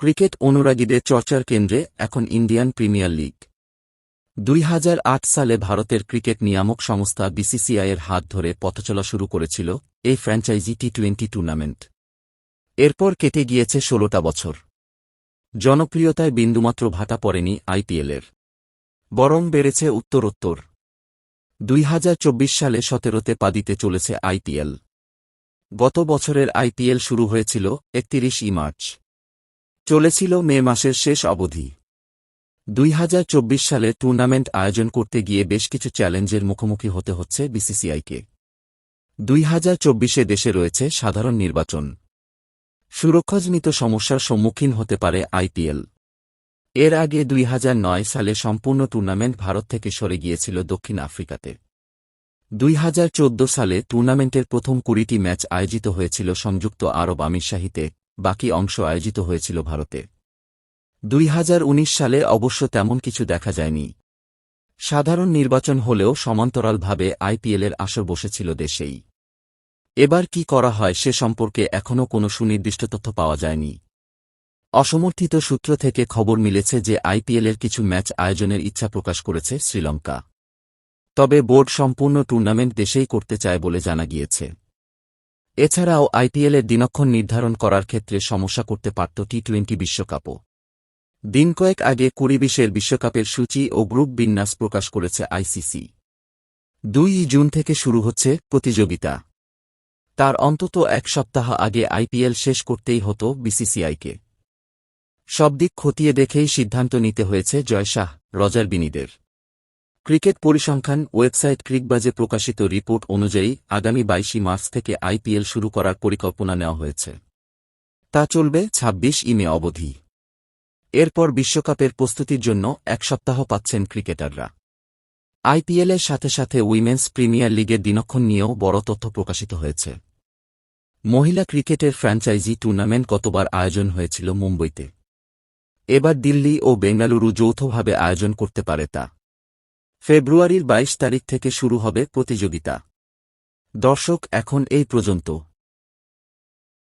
Cricket অনুরাগীদের চর্চার কেন্দ্রে এখন ইন্ডিয়ান প্রিমিয়ার লিগ। দুই হাজার আট সালে ভারতের ক্রিকেট নিয়ামক সংস্থা বিসিসিআইয়ের হাত ধরে পথচলা শুরু করেছিল এই ফ্র্যাঞ্চাইজি টি টোয়েন্টি টুর্নামেন্ট। এরপর কেটে গিয়েছে ষোলোটা বছর। জনপ্রিয়তায় বিন্দুমাত্র ভাটা পড়েনি আইপিএলের বরং বেড়েছে উত্তরোত্তর। দুই হাজার চব্বিশ সালে সতেরোতে পা দিতে চলেছে আইপিএল গত বছরের আইপিএল শুরু হয়েছিল একত্রিশ ই মার্চ। চলেছিল মে মাসের শেষ অবধি। দুই হাজার চব্বিশ সালে টুর্নামেন্ট আয়োজন করতে গিয়ে বেশ কিছু চ্যালেঞ্জের মুখোমুখি হতে হচ্ছে বিসিসিআইকে। দুই হাজার চব্বিশে দেশে রয়েছে সাধারণ নির্বাচন। সুরক্ষাজনিত সমস্যার সম্মুখীন হতে পারে আইপিএল। এর আগে দুই হাজার নয় সালে সম্পূর্ণ টুর্নামেন্ট ভারত থেকে সরে গিয়েছিল দক্ষিণ আফ্রিকাতে। দুই হাজার চৌদ্দ সালে টুর্নামেন্টের প্রথম কুড়িটি ম্যাচ আয়োজিত হয়েছিল সংযুক্ত আরব আমিরশাহিতে বাকি অংশ আয়োজিত হয়েছিল ভারতে। দুই হাজার উনিশ সালে অবশ্য তেমন কিছু দেখা যায়নি। সাধারণ নির্বাচন হলেও সমান্তরালভাবে আইপিএলের আসর বসেছিল দেশেই। এবার কি করা হয় সে সম্পর্কে এখনও কোনো সুনির্দিষ্ট তথ্য পাওয়া যায়নি। অসমর্থিত সূত্র থেকে খবর মিলেছে যে আইপিএলের কিছু ম্যাচ আয়োজনের ইচ্ছা প্রকাশ করেছে শ্রীলঙ্কা। তবে বোর্ড সম্পূর্ণ টুর্নামেন্ট দেশেই করতে চায় বলে জানা গিয়েছে। এছাড়াও আইপিএলের দিনক্ষণ নির্ধারণ করার ক্ষেত্রে সমস্যা করতে পারত টি টোয়েন্টি বিশ্বকাপও। দিন কয়েক আগে কুড়ি বিশের বিশ্বকাপের সূচি ও গ্রুপ বিন্যাস প্রকাশ করেছে আইসিসি দুই জুন থেকে শুরু হচ্ছে প্রতিযোগিতা। তার অন্তত এক সপ্তাহ আগে আইপিএল শেষ করতেই হতো বিসিসিআইকে সব দিক খতিয়ে দেখেই সিদ্ধান্ত নিতে হয়েছে জয়শাহ রজার বিনিদের। ক্রিকেট পরিসংখ্যান ওয়েবসাইট ক্রিকবাজে প্রকাশিত রিপোর্ট অনুযায়ী আগামী বাইশে মার্চ থেকে আইপিএল শুরু করার পরিকল্পনা নেওয়া হয়েছে। তা চলবে ২৬ ইমে অবধি। এরপর বিশ্বকাপের প্রস্তুতির জন্য এক সপ্তাহ পাচ্ছেন ক্রিকেটাররা। আইপিএলের সাথে সাথে উইমেন্স প্রিমিয়ার লিগের দিনক্ষণ নিয়েও বড় তথ্য প্রকাশিত হয়েছে। মহিলা ক্রিকেটের ফ্র্যাঞ্চাইজি টুর্নামেন্ট কতবার আয়োজন হয়েছিল মুম্বইতে। এবার দিল্লি ও বেঙ্গালুরু যৌথভাবে আয়োজন করতে পারে তা। ফেব্রুয়ারির ২২ তারিখ থেকে শুরু হবে প্রতিযোগিতা। দর্শক এখন এই পর্যন্ত।